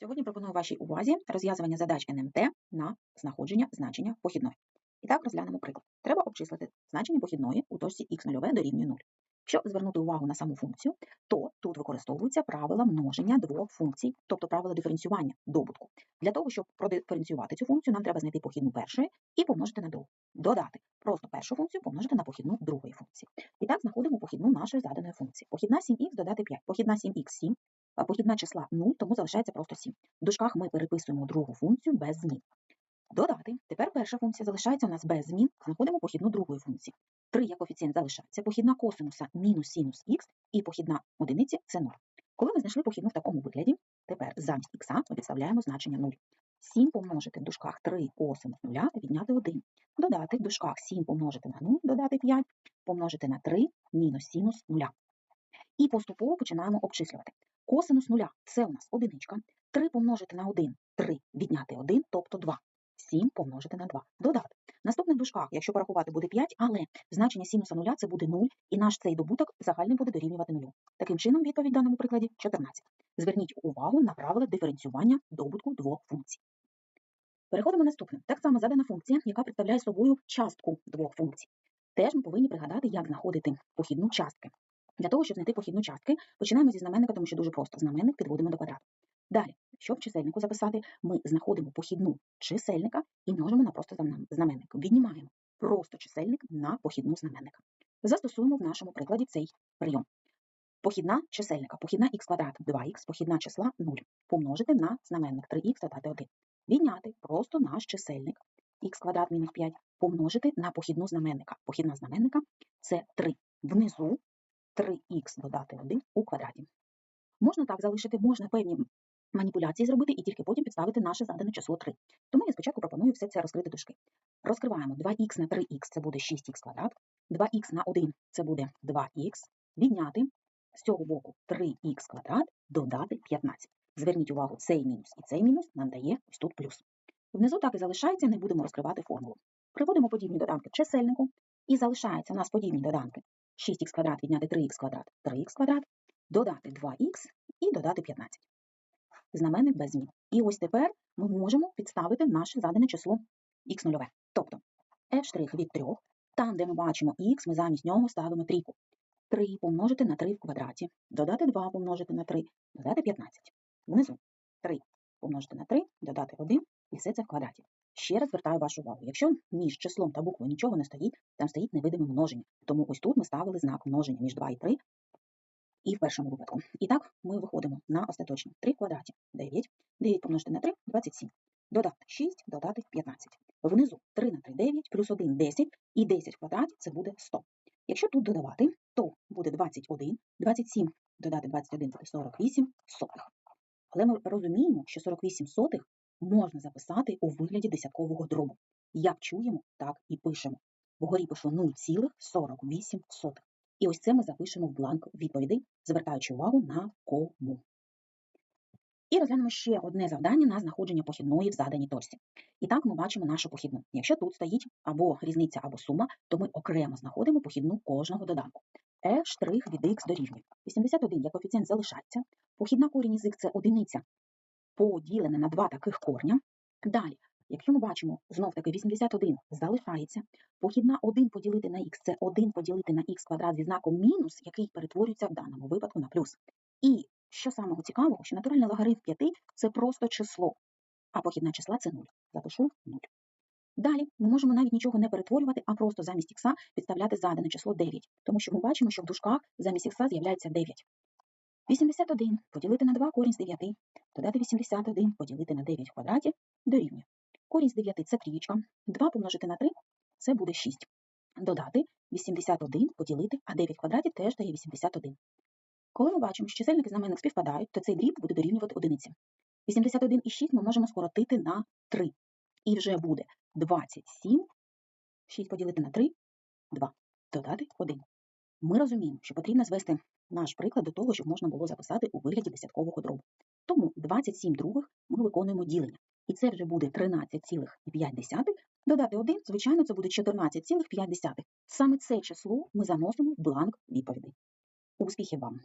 Сьогодні пропоную вашій увазі розв'язування задач НМТ на знаходження значення похідної. І так розглянемо приклад. Треба обчислити значення похідної у точці х0 дорівнює 0. Якщо звернути увагу на саму функцію, то тут використовуються правила множення двох функцій, тобто правила диференціювання добутку. Для того, щоб продиференціювати цю функцію, нам треба знайти похідну першої і помножити на другу. Додати просто першу функцію помножити на похідну другої функції. І так знаходимо похідну нашої заданої функції. Похідна 7х додати 5. Похідна 7х 7, а похідна числа 0, тому залишається просто 7. В дужках ми переписуємо другу функцію без змін. Додати. Тепер перша функція залишається у нас без змін. Знаходимо похідну другої функції. 3 як коефіцієнт залишається. Похідна косинуса мінус синус х і похідна одиниці це 0. Коли ми знайшли похідну в такому вигляді, тепер замість х ми підставляємо значення 0. 7 помножити в дужках 3 косинус 0, відняти 1. Додати в дужках 7 помножити на 0, додати 5, помножити на 3 мінус синус 0. І поступово починаємо обчислювати. Косинус 0 це у нас одиничка. 3 помножити на 1 3 відняти 1, тобто 2. 7 помножити на 2. Додати. Наступних дужках, якщо порахувати, буде 5, але значення синуса 0 це буде 0, і наш цей добуток загальний буде дорівнювати 0. Таким чином, відповідь в даному прикладі 14. Зверніть увагу на правила диференціювання добутку двох функцій. Переходимо наступним. Так само задана функція, яка представляє собою частку двох функцій. Теж ми повинні пригадати, як знаходити похідну частки. Для того, щоб знайти похідну частки, починаємо зі знаменника, тому що дуже просто знаменник підводимо до квадрату. Далі, щоб чисельнику записати, ми знаходимо похідну чисельника і множимо на просто знаменник. Віднімаємо просто чисельник на похідну знаменника. Застосуємо в нашому прикладі цей прийом. Похідна чисельника, похідна х квадрат 2х, похідна числа 0. Помножити на знаменник 3х додати 1. Відняти просто наш чисельник х квадрат мінус 5, помножити на похідну знаменника. Похідна знаменника це 3. Внизу 3х додати 1 у квадраті. Можна так залишити, можна певні маніпуляції зробити і тільки потім підставити наше задане число 3. Тому я спочатку пропоную все це розкрити дужки. Розкриваємо 2х на 3х це буде 6х квадрат, 2х на 1 це буде 2х, відняти з цього боку 3х квадрат, додати 15. Зверніть увагу, цей мінус і цей мінус нам дає ось тут плюс. Внизу так і залишається, не будемо розкривати формулу. Приводимо подібні доданки в чисельнику, і залишається у нас подібні доданки 6х квадрат відняти 3х квадрат, 3х квадрат, додати 2х і додати 15. Знаменник без змін. І ось тепер ми можемо підставити наше задане число х0. Тобто f' від 3, там, де ми бачимо х, ми замість нього ставимо трійку. 3 помножити на 3 в квадраті, додати 2 помножити на 3, додати 15. Внизу 3 помножити на 3, додати 1 і все це в квадраті. Ще раз звертаю вашу увагу. Якщо між числом та буквою нічого не стоїть, там стоїть невидиме множення. Тому ось тут ми ставили знак множення між 2 і 3, і в першому випадку. І так ми виходимо на остаточно 3 в квадраті 9, 9 помножити на 3 27. Додати 6, додати 15. Внизу 3 на 3 9, плюс 1 10, і 10 в квадраті це буде 100. Якщо тут додавати, то буде 21, 27 додати 21 буде 48 сотих. Але ми розуміємо, що 48 сотих можна записати у вигляді десяткового дробу. Як чуємо, так і пишемо. Вгорі пишу 0,48. І ось це ми запишемо в бланк відповідей, звертаючи увагу на кому. І розглянемо ще одне завдання на знаходження похідної в заданій точці. І так ми бачимо нашу похідну. Якщо тут стоїть або різниця, або сума, то ми окремо знаходимо похідну кожного доданку. штрих від х дорівнює. 81 як коефіцієнт залишається. Похідна корінь із х це одиниця поділена на два таких корня. Далі, якщо ми бачимо, знов таки 81 залишається, похідна 1 поділити на х це 1 поділити на х квадрат зі знаком мінус, який перетворюється в даному випадку на плюс. І що самого цікавого, що натуральний логарифм 5 це просто число, а похідна числа це 0. Запишу 0. Далі ми можемо навіть нічого не перетворювати, а просто замість х підставляти задане число 9, тому що ми бачимо, що в дужках замість х з'являється 9. 81 поділити на 2 корінь з 9, додати 81 поділити на 9 в квадраті дорівнює. Корінь з 9 це трієчка, 2 помножити на 3 це буде 6. Додати 81 поділити, а 9 квадратів теж дає 81. Коли ми бачимо, що чисельник і знаменник співпадають, то цей дріб буде дорівнювати одиниці. 81 і 6 ми можемо скоротити на 3. І вже буде 27, 6 поділити на 3, 2. Додати 1. Ми розуміємо, що потрібно звести наш приклад до того, щоб можна було записати у вигляді десяткового дробу. Тому 27 других ми виконуємо ділення. І це вже буде 13,5. Додати 1, звичайно, це буде 14,5. Саме це число ми заносимо в бланк відповідей. Успіхів вам!